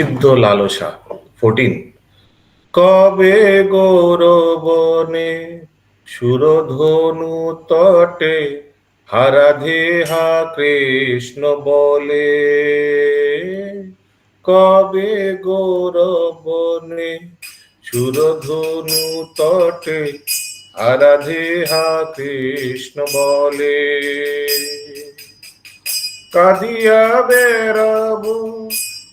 নিষিদ্ধ লালসা ফোরটিন কবে গৌরবনে সুরধনু তটে হারাধে হা কৃষ্ণ বলে? কবে গৌরবনে সুরধনু তটে আরাধে হা কৃষ্ণ বলে? কাঁদিয়া বেরব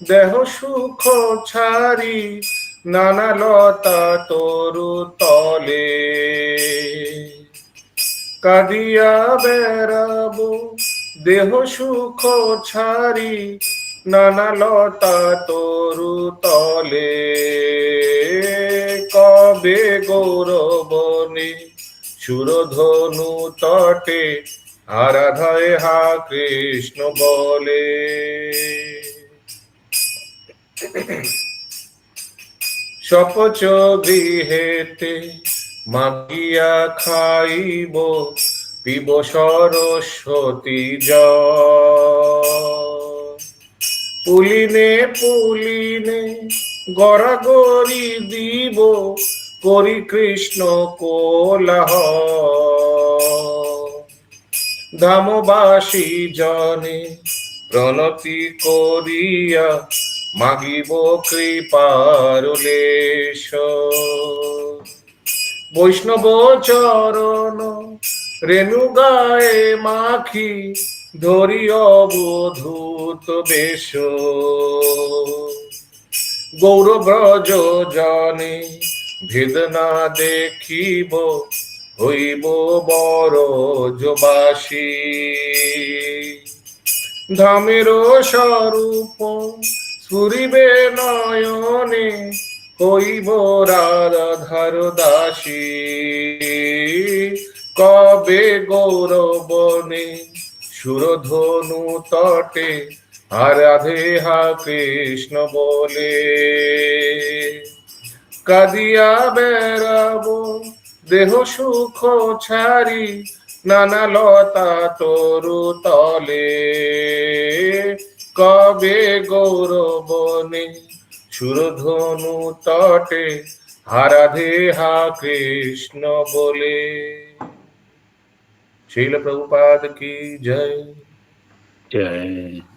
দেহ সুখ ছাড়ি, নানা লতা তরু তলে। কাঁদিয়া বেরব দেহ সুখ ছাড়ি, নানা লতা তরু তলে। কবে গৌরবনে সুরধনু তটে, আরাধায় হা কৃষ্ণ বলে। সপচ গৃহেতে মাগিয়া খাইব পিব সরস্বতী পুলিনে পুলিনে গড়াগড়ি দিব, করি কৃষ্ণ কোলাহ। ধামবাসী জনে প্রণতি করিয়া মাগিব কৃপার লেশ বৈষ্ণব চরণ রেণু গায়ে মাখি ধরি অবধূত বেশ। গৌরব্রজ জনে ভেদ না দেখিব, হইব বড় যবাসী ধামের স্বরূপ সুরিবে নয়নে হইব রাধার দাসী। কবে গৌরবনে সুরধনু তটে আরাধে হা কৃষ্ণ বলে। কাদিয়া বেড়াব দেহ সুখ ছাড়ি নানা লতা তরু তলে। কবে গৌরবনে সুরধনু তটে হারাধে হা কৃষ্ণ বলে? শিল প্রভুপাদ কি জয়? জয়।